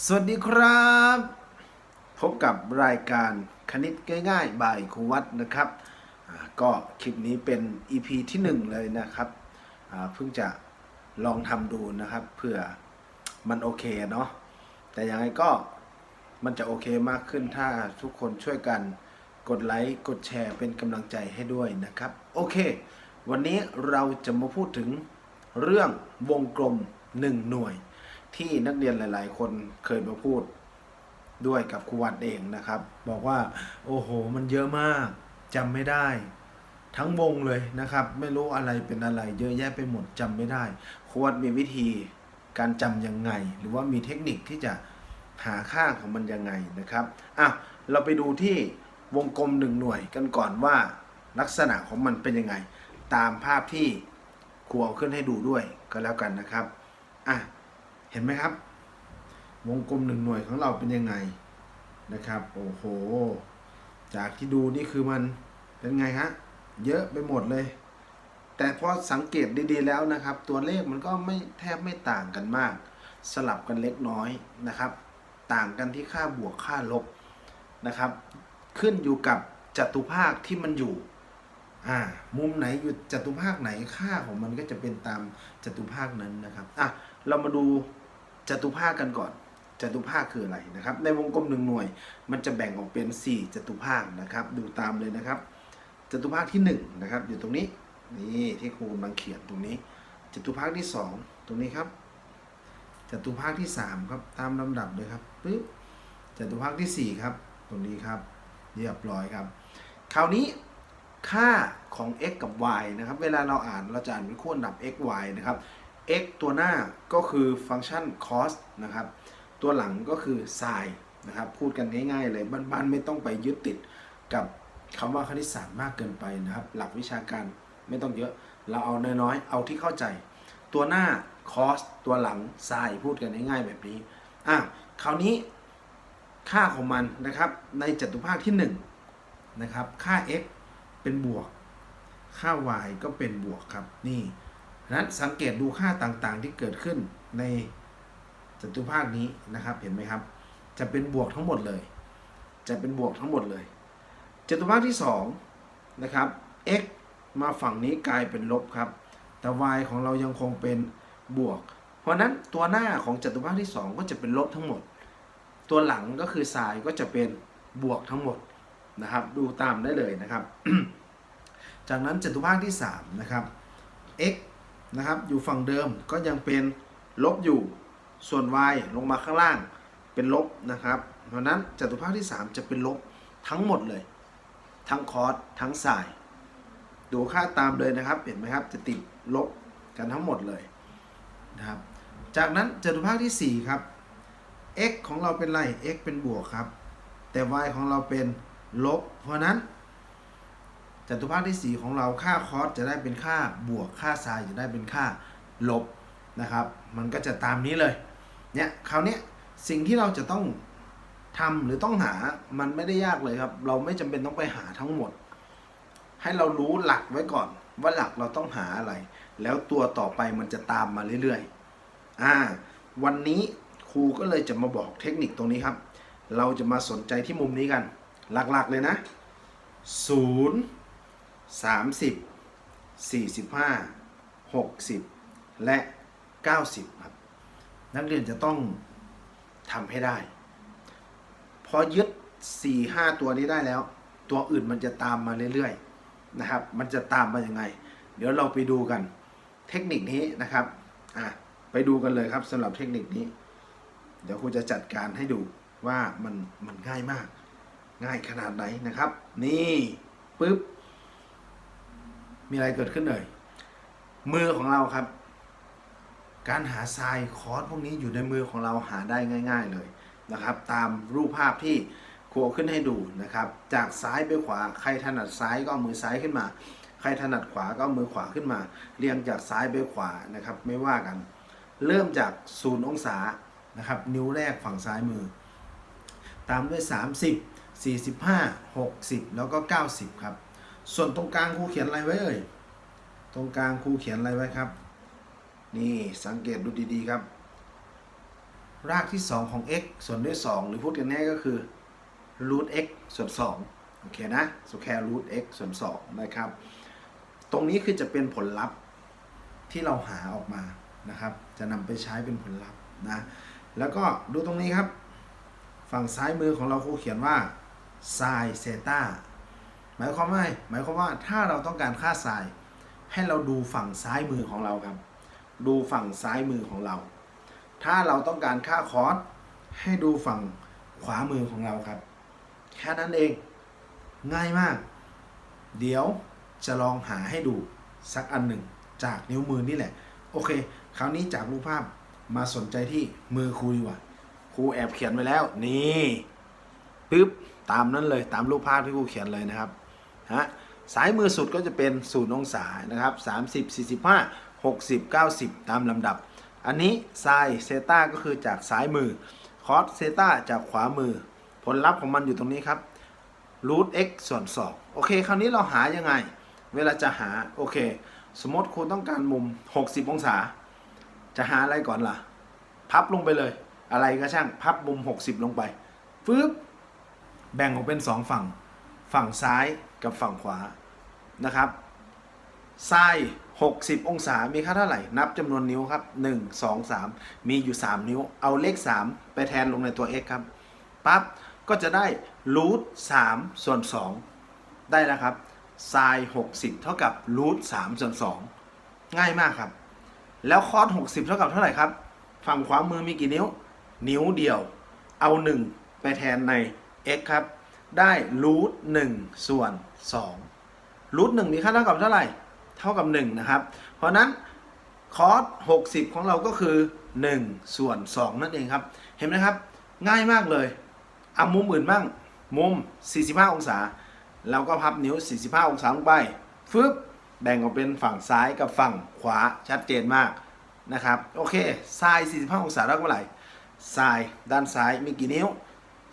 สวัสดีครับ พบกับรายการคณิตง่ายๆบ่ายครูวัดนะครับ ก็คลิปนี้เป็น EP ที่ 1 เลยนะครับเพิ่งจะลองทำดูนะครับเพื่อมันโอเคเนาะแต่ยังไงก็มันจะโอเคมากขึ้นถ้าทุกคนช่วยกันกดไลค์กดแชร์เป็นกำลังใจให้ด้วยนะครับ โอเค วันนี้เราจะมาพูดถึงเรื่องวงกลม 1 หน่วย ที่นักเรียนหลาย ๆ คนเคยมาพูดด้วยกับครูวัดเองนะครับ บอกว่า โอ้โห มันเยอะมากจำไม่ได้ ทั้งวงเลยนะครับ ไม่รู้อะไรเป็นอะไร เยอะแยะไปหมดจำไม่ได้ครูวัดมีวิธีการจำยังไง หรือว่ามีเทคนิคที่จะหาค่าของมันยังไงนะครับอะเราไปดูที่วงกลมหนึ่งหน่วยกันก่อนว่าลักษณะของมันเป็นยังไง ตามภาพที่ครูเอาขึ้นให้ดูด้วยก็แล้วกันนะครับอะ เห็นไหมครับ วงกลมหนึ่งหน่วยของเราเป็นยังไงนะครับ โอ้โห จากที่ดูนี่คือมันเป็นไงฮะ เยอะไปหมดเลย แต่พอสังเกตดีๆแล้วนะครับ ตัวเลขมันก็ไม่แทบไม่ต่างกันมาก สลับกันเล็กน้อยนะครับ ต่างกันที่ค่าบวกค่าลบนะครับ ขึ้นอยู่กับจัตุภาคที่มันอยู่อ่ามุมไหนอยู่จัตุภาคไหนค่าของมันก็จะเป็นตามจัตุภาคนั้นนะครับอะเรามาดู จัตุภาคกันก่อนจตุภาคคืออะไรนะครับ ในวงกลมหนึ่งหน่วย มันจะแบ่งออกเป็น 4จตุภาคนะครับ ดูตามเลยนะครับจตุภาคที่1นะครับอยู่ตรงนี้นี่ที่ครูกำลังเขียนตรงนี้จตุภาคที่ 2 ตรงนี้ครับจตุภาคที่ 3 ครับตามลำดับเลยครับปึ๊บจตุภาคที่ 4 ครับ ตรงนี้ครับเรียบร้อยครับ คราวนี้ค่าของ x กับ y นะครับ เวลาเราอ่านเราจะอ่านเป็นคู่อันดับ x y นะครับ x ตัวหน้าก็คือฟังก์ชัน cos นะครับ ตัวหลังก็คือ sin นะครับ พูดกันง่ายๆเลยบ้านๆไม่ต้องไปยึดติดกับคำว่าคณิตศาสตร์มากเกินไปนะครับ หลักวิชาการไม่ต้องเยอะ เราเอาน้อยๆ เอาที่เข้าใจ ตัวหน้า cos ตัวหลัง sin พูดกันง่ายๆแบบนี้ อะ คราวนี้ค่าของมันนะครับ ในจัตุภาคที่1นะครับ ค่า x เป็นบวก ค่า y ก็เป็นบวกครับ นี่ นั้นสังเกตดูค่าต่างๆ ที่เกิดขึ้นในจตุภาคนี้นะครับ เห็นไหมครับ จะเป็นบวกทั้งหมดเลย จะเป็นบวกทั้งหมดเลยจตุภาคที่2นะครับ x มาฝั่งนี้กลายเป็นลบครับ แต่ y ของเรายังคงเป็นบวก เพราะนั้นตัวหน้าของจตุภาคที่ 2 ก็จะเป็นลบทั้งหมด ตัวหลังก็คือสายก็จะเป็นบวกทั้งหมดนะครับ ดูตามได้เลยนะครับ จากนั้นจตุภาคที่3นะครับ x นะครับ อยู่ฝั่งเดิมก็ยังเป็นลบอยู่ ส่วน y ลงมาข้างล่างเป็นลบนะครับ เพราะนั้นจตุภาคที่ 3 จะเป็นลบทั้งหมดเลย ทั้งคอสทั้งสาย ดูค่าตามเลยนะครับ เห็นไหมครับ จะติดลบกันทั้งหมดเลยนะครับ จากนั้นจตุภาคที่ 4 ครับ x ของเราเป็นไร x เป็นบวกครับ แต่ y ของเราเป็นลบ เพราะนั้น จตุภาคที่ 4 ของเราค่าคอสจะได้เป็นค่าบวกค่าไซน์จะได้เป็นค่าลบนะครับ มันก็จะตามนี้เลยเนี่ยคราวนี้สิ่งที่เราจะต้องทำหรือต้องหามันไม่ได้ยากเลยครับ เราไม่จำเป็นต้องไปหาทั้งหมด ให้เรารู้หลักไว้ก่อน ว่าหลักเราต้องหาอะไร แล้วตัวต่อไปมันจะตามมาเรื่อยๆอ่าวันนี้ครูก็เลยจะมาบอกเทคนิคตรงนี้ครับ เราจะมาสนใจที่มุมนี้กัน หลักๆเลยนะศูนย์ สามสิบสี่สิบห้าหกสิบและเก้าสิบครับนักเรียนจะต้องทำให้ได้ พอยึดสี่ห้าตัวนี้ได้แล้ว ตัวอื่นมันจะตามมาเรื่อยๆนะครับ มันจะตามมาอยังไง เดี๋ยวเราไปดูกันเทคนิคนี้นะครับอะไปดูกันเลยครับสำหรับเทคนิคนี้ เดี๋ยวครูจะจัดการให้ดูว่ามันมันง่ายมาก ง่ายขนาดไหนนะครับ นี่ปึ๊บ มีอะไรเกิดขึ้นเลยมือของเราครับ การหาทรายคอร์สพวกนี้อยู่ในมือของเราหาได้ง่าย ๆเลยนะครับ ตามรูปภาพที่ครูขึ้นให้ดูนะครับ จากซ้ายไปขวาใครถนัดซ้ายก็เอามือซ้ายขึ้นมา ใครถนัดขวาก็เอามือขวาขึ้นมา เรียงจากซ้ายไปขวานะครับ ไม่ว่ากัน เริ่มจากศูนย์องศานะครับ นิ้วแรกฝั่งซ้ายมือ ตามด้วย 30 45 60 แล้วก็ 90 ครับ ส่วนตรงกลางครูเขียนอะไรไว้เอ่ย ตรงกลางครูเขียนอะไรไว้ครับ นี่สังเกตดูดีๆครับ รากที่ 2 ของ x ส่วนด้วย 2 หรือพูดกันง่ายก็คือ root x ส่วน2โอเคนะสแควร์ root x ส่วน2นะครับ ตรงนี้คือจะเป็นผลลัพธ์ที่เราหาออกมานะครับ จะนำไปใช้เป็นผลลัพธ์นะ แล้วก็ดูตรงนี้ครับ ฝั่งซ้ายมือของเราครูเขียนว่า sin เซต้า หมายความว่าไงหมายความว่าถ้าเราต้องการค่า sin ให้เราดูฝั่งซ้ายมือของเราครับ ดูฝั่งซ้ายมือของเรา ถ้าเราต้องการค่าคอสให้ดูฝั่งขวามือของเราครับ แค่นั้นเองง่ายมาก เดี๋ยวจะลองหาให้ดูสักอันหนึ่งจากนิ้วมือนี่แหละ โอเค คราวนี้จากรูปภาพมาสนใจที่มือครูดีกว่าครูแอบเขียนไว้แล้ว นี่ปึ๊บ ตามนั้นเลยตามรูปภาพที่ครูเขียนเลยนะครับฮะสายมือสุดก็จะเป็นศูนย์องศานะครับ30 45 60 90 ตามลำดับ อันนี้ไซเซต้าก็คือจากซ้ายมือคอสเซต้าจากขวามือ ผลลัพธ์ของมันอยู่ตรงนี้ครับรูท x ส่วน2โอเค คราวนี้เราหายังไง เวลาจะหา โอเค สมมติครูต้องการมุม 60 องศา จะหาอะไรก่อนล่ะ พับลงไปเลย อะไรก็ช่าง พับมุม 60 ลงไปฟึบ แบ่งออกเป็น 2 ฝั่ง ฝั่งซ้ายกับฝั่งขวานะครับซ้าย 60 องศา มีค่าเท่าไหร่ นับจำนวนนิ้วครับ 1 2 3 มีอยู่ 3 นิ้ว เอาเลข 3 ไปแทนลงในตัว x ครับ ปั๊บ ก็จะได้รูท3ส่วน 2 ได้แล้วครับไซน์60 เท่ากับรูท3ส่วน 2 ง่ายมากครับ แล้วคอส60 เท่ากับเท่าไหร่ครับ ฝั่งขวามือมีกี่นิ้ว นิ้วเดียว เอา 1 ไปแทนใน x ครับได้รูท1ส่วน2รูท1มีค่าเท่ากับเท่าไหร่ เท่ากับ1นะครับ เพราะนั้นคอส60ของเราก็คือ1ส่วน2นั่นเองครับ เห็นไหมครับ ง่ายมากเลยเอามุมอื่นบ้าง มุม 45 องศา เราก็พับนิ้ว 45 องศาลงไปฟึบแบ่งออกเป็นฝั่งซ้ายกับฝั่งขวาชัดเจนมากนะครับ โอเคไซน์45 องศาเท่ากับเท่าไหร่ไซน์ด้านซ้ายมีกี่นิ้ว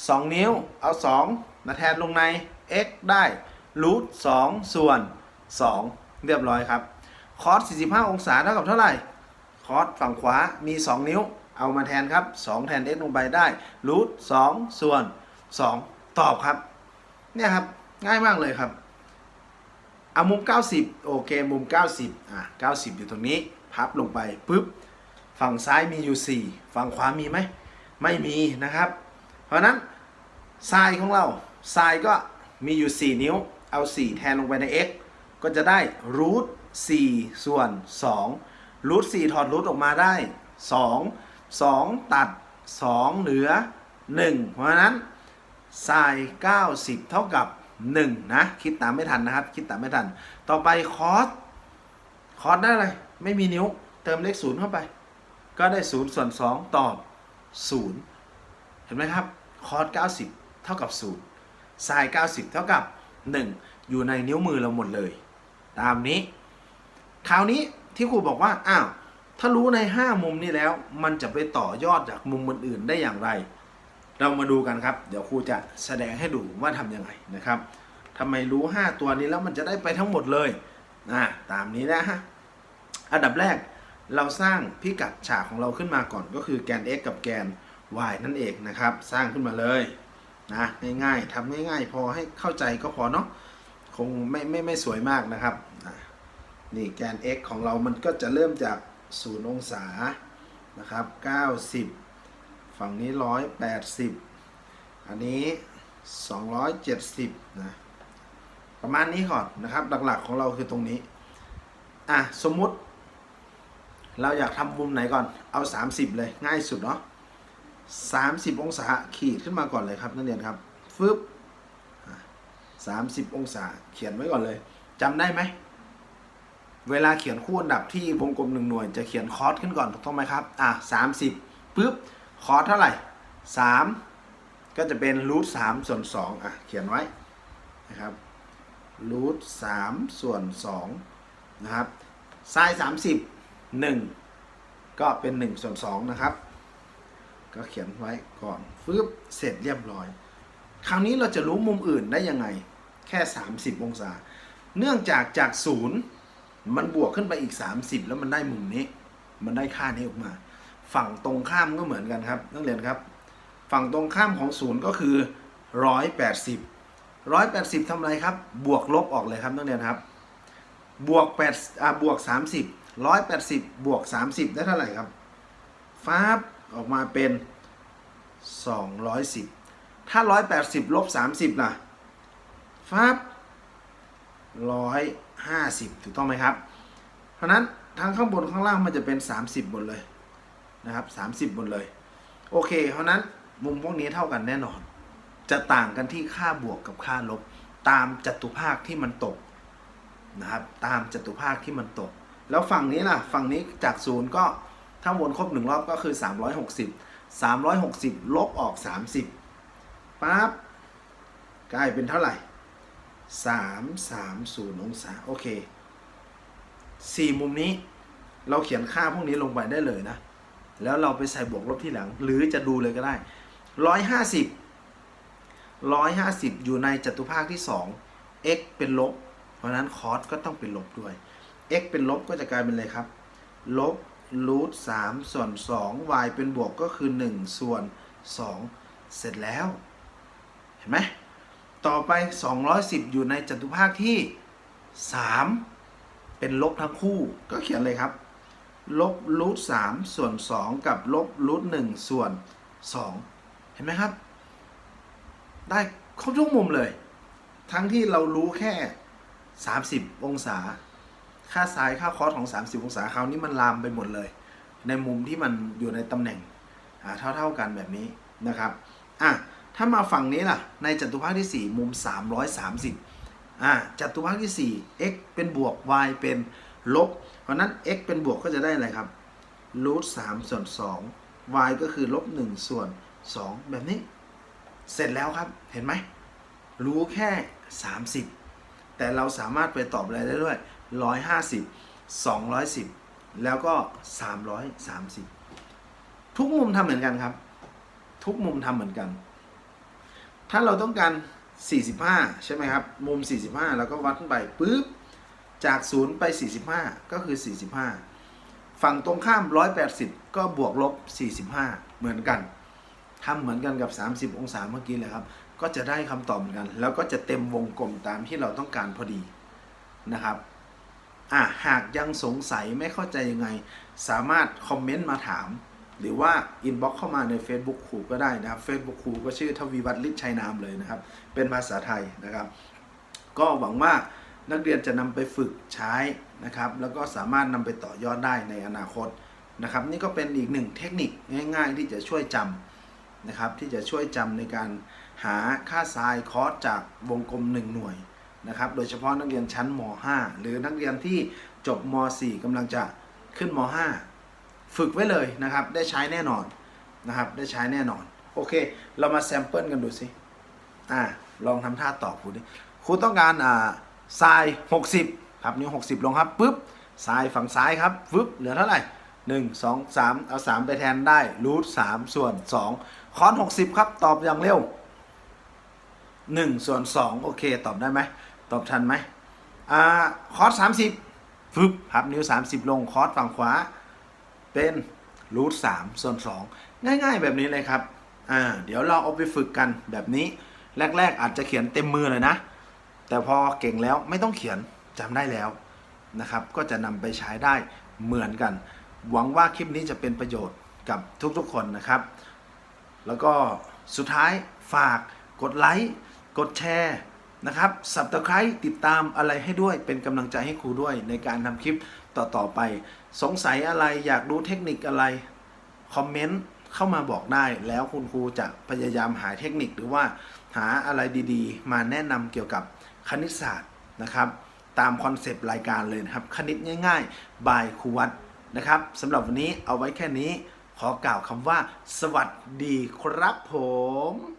2 นิ้วเอา 2 มาแทนลงใน x ได้รูท2ส่วน 2 เรียบร้อยครับ คอส 45 องศาเท่ากับเท่าไหร่ คอสฝั่งขวามี 2 นิ้ว เอามาแทนครับ 2 แทน x ลงไปได้รูท2ส่วน 2 ตอบครับ เนี่ยครับ ง่ายมากเลยครับ เอามุม 90 โอเค มุม 90 อะ 90 อยู่ตรงนี้ พับลงไปปุ๊บ ฝั่งซ้ายมีอยู่ 4 ฝั่งขวามีไหม ไม่มีนะครับ ราะนั้นไซน์ของเราไซน์ก็มีอยู่ 4 นิ้ว เอา 4 แทนลงไปใน x ก็จะได้รูท4ส่วน2รูท4ถอดรูทออกมาได้ 2 2 ตัด 2 เหลือ 1 เพราะนั้นไซน์90 เท่ากับ 1 นะ คิดตามไม่ทันนะครับ คิดตามไม่ทัน ต่อไปคอสคอสได้อะไร ไม่มีนิ้ว เติมเลข 0 เข้าไป ก็ได้ 0 ส่วน 2 ตอบ 0 เห็นไหมครับ คอร์ส90 เท่ากับ0ไซน์90 เท่ากับ 1 อยู่ในนิ้วมือเราหมดเลย ตามนี้ คราวนี้ที่ครูบอกว่า อ้าว ถ้ารู้ใน 5 มุมนี้แล้ว มันจะไปต่อยอดจากมุมอื่นๆได้อย่างไร เรามาดูกันครับ เดี๋ยวครูจะแสดงให้ดูว่าทำยังไงนะครับทำไมรู้ 5 ตัวนี้แล้วมันจะได้ไปทั้งหมดเลยนะตามนี้นะฮะ อันดับแรกเราสร้างพิกัดฉากของเราขึ้นมาก่อนก็คือแกน x กับแกน y นั่นเองนะครับ สร้างขึ้นมาเลยนะง่ายๆทำง่ายๆ พอให้เข้าใจก็พอเนาะคงไม่ไม่ไม่สวยมากนะครับอะนี่แกน x ของเรามันก็จะเริ่มจาก 0 องศานะครับ 90 ฝั่งนี้ 180 อันนี้ 270 นะ ประมาณนี้ก่อนนะครับหลักๆของเราคือตรงนี้ อะ สมมุติ เราอยากทำมุมไหนก่อนเอา 30 เลยง่ายสุดเนาะ 30 องศาขีดขึ้นมาก่อนเลยครับนักเรียนครับฟึบ30 องศาเขียนไว้ก่อนเลยจำได้ไหมเวลาเขียนคู่อันดับที่วงกลมหนึ่งหน่วยจะเขียนคอสขึ้นก่อนถูกต้องไหมครับอะ30ปึ๊บคอสเท่าไหร่ 3 ก็จะเป็นรูท3ส่วน2อะเขียนไว้นะครับรูท3ส่วน2นะครับไซน์30 1ก็เป็น1ส่วน2นะครับ ก็เขียนไว้ก่อนฟึบเสร็จเรียบร้อย คราวนี้เราจะรู้มุมอื่นได้ยังไง แค่ 30 องศา เนื่องจากจาก0มันบวกขึ้นไปอีก 30 แล้วมันได้มุมนี้ มันได้ค่านี้ออกมา ฝั่งตรงข้ามก็เหมือนกันครับ นักเรียนครับ ฝั่งตรงข้ามของศูนย์ก็คือ 180 180ทำอะไรครับ บวกลบออกเลยครับนักเรียนครับ บวก8อ่าบวก 30 180 บวก 30 ได้เท่าไหร่ครับฟ้าบ ออกมาเป็น 210 ถ้า 180ลบ30ล่ะฟ้าบ150 ถูกต้องไหมครับ เพราะนั้นทั้งข้างบนข้างล่างมันจะเป็น 30 หมดเลยนะครับ 30 หมดเลย โอเค เพราะนั้นมุมพวกนี้เท่ากันแน่นอน จะต่างกันที่ค่าบวกกับค่าลบ ตามจัตุภาคที่มันตกนะครับ ตามจัตุภาคที่มันตก แล้วฝั่งนี้ล่ะ ฝั่งนี้จากศูนย์ก็ ถ้าวนครบหนึ่งรอบก็คือ 360 360 ลบออก 30ปั๊บกลายเป็นเท่าไหร่ 330 องศา โอเคสี่มุมนี้เราเขียนค่าพวกนี้ลงไปได้เลยนะ แล้วเราไปใส่บวกลบที่หลัง หรือจะดูเลยก็ได้ร้อยห้าสิบร้อยห้าสิบอยู่ในจัตุภาคที่สอง x เป็นลบ เพราะนั้นคอสก็ต้องเป็นลบด้วย x เป็นลบก็จะกลายเป็นอะไรครับ ลบ รูทสามส่วนสอง y เป็นบวกก็คือหนึ่งส่วนสองเสร็จแล้ว เห็นไหมต่อไป 210 อยู่ในจตุภาคที่ 3 เป็นลบทั้งคู่ก็เขียนเลยครับ ลบรูทสามส่วน 2 กับลบรูทหนึ่งส่วน 2 เห็นไหมครับ ได้ครบทุกมุมเลย ทั้งที่เรารู้แค่ 30 องศา ค่าซ้ายค่าคอสของ 30 องศาคราวนี้มันลามไปหมดเลย ในมุมที่มันอยู่ในตำแหน่งอ่าเท่าๆกันแบบนี้นะครับอะถ้ามาฝั่งนี้ล่ะ ในจัตุภาคที่ 4 มุม 330อ่าจตุภาคที่ 4 x เป็นบวก y เป็นลบ เพราะนั้น x เป็นบวกก็จะได้อะไรครับรูท3ส่วน2 y ก็คือลบ1ส่วน2แบบนี้ เสร็จแล้วครับเห็นไหม รู้แค่ 30 แต่เราสามารถไปตอบอะไรได้ด้วย 150 210 แล้วก็ 330 ทุกมุมทำเหมือนกันครับ ทุกมุมทำเหมือนกัน ถ้าเราต้องการ 45 ใช่ไหมครับ มุม 45 แล้วก็วัดขึ้นไปปุ๊บ จาก 0 ไป 45 ก็คือ 45 ฝั่งตรงข้าม 180 ก็บวกลบ 45 เหมือนกันทำเหมือนกันกับ 30 องศาเมื่อกี้เลยครับ ก็จะได้คำตอบเหมือนกัน แล้วก็จะเต็มวงกลมตามที่เราต้องการพอดีนะครับ อะหากยังสงสัยไม่เข้าใจยังไง สามารถคอมเมนต์มาถาม หรือว่าอินบ็อกเข้ามาใน Facebook ครูก็ได้นะครับ Facebook ครูก็ชื่อทวีวัฒน์ฤทธิ์ชัยนามเลยนะครับ เป็นภาษาไทยนะครับ ก็หวังว่านักเรียนจะนำไปฝึกใช้นะครับ แล้วก็สามารถนำไปต่อยอดได้ในอนาคตนะครับ นี่ก็เป็นอีกหนึ่งเทคนิคง่าย ๆ ที่จะช่วยจำนะครับ ที่จะช่วยจำในการหาค่าไซน์คอสจากวงกลม 1 หน่วย นะครับ โดยเฉพาะนักเรียนชั้นม .5 หรือนักเรียนที่จบม .4 กำลังจะขึ้นม .5 ฝึกไว้เลยนะครับ ได้ใช้แน่นอนนะครับ ได้ใช้แน่นอน โอเค เรามาแซมเปิลกันดูสิ อ่า ลองทำท่าตอบครูดิ ครูต้องการอ่าทราย 60 ครับนิ้ว60 ลงครับปุ๊บทรายฝั่งซ้ายครับปุ๊บเหลือเท่าไหร่ 1 2 3 เอา 3 ไปแทนได้รูท3ส่วน 2คอน 60 ครับ ตอบอย่างเร็ว 1 ส่วน 2 โอเค ตอบได้ไหม ตอบทันไหมอ่าคอส30ฟึบครับนิ้ว 30 ลงคอร์สฝั่งขวา เป็นรูท3ส่วน2ง่าย ๆ แบบนี้เลยครับอ่าเดี๋ยวเราเอาไปฝึกกันแบบนี้ แรก ๆ อาจจะเขียนเต็มมือเลยนะ แต่พอเก่งแล้วไม่ต้องเขียนจำได้แล้วนะครับ ก็จะนำไปใช้ได้เหมือนกัน หวังว่าคลิปนี้จะเป็นประโยชน์กับทุกๆคนนะครับ แล้วก็สุดท้ายฝากกดไลค์กดแชร์ นะครับ subscribe ติดตามอะไรให้ด้วยเป็นกำลังใจให้ครูด้วย ในการทำคลิปต่อ ๆ ไป สงสัยอะไรอยากรู้เทคนิคอะไร คอมเมนต์เข้ามาบอกได้ แล้วคุณครูจะพยายามหาเทคนิคหรือว่าหาอะไรดีๆ มาแนะนำเกี่ยวกับคณิตศาสตร์นะครับ ตามคอนเซปต์รายการเลยนะครับ คณิตง่ายๆ บายครูวัดนะครับสำหรับวันนี้เอาไว้แค่นี้ ขอกล่าวคำว่า สวัสดีครับผม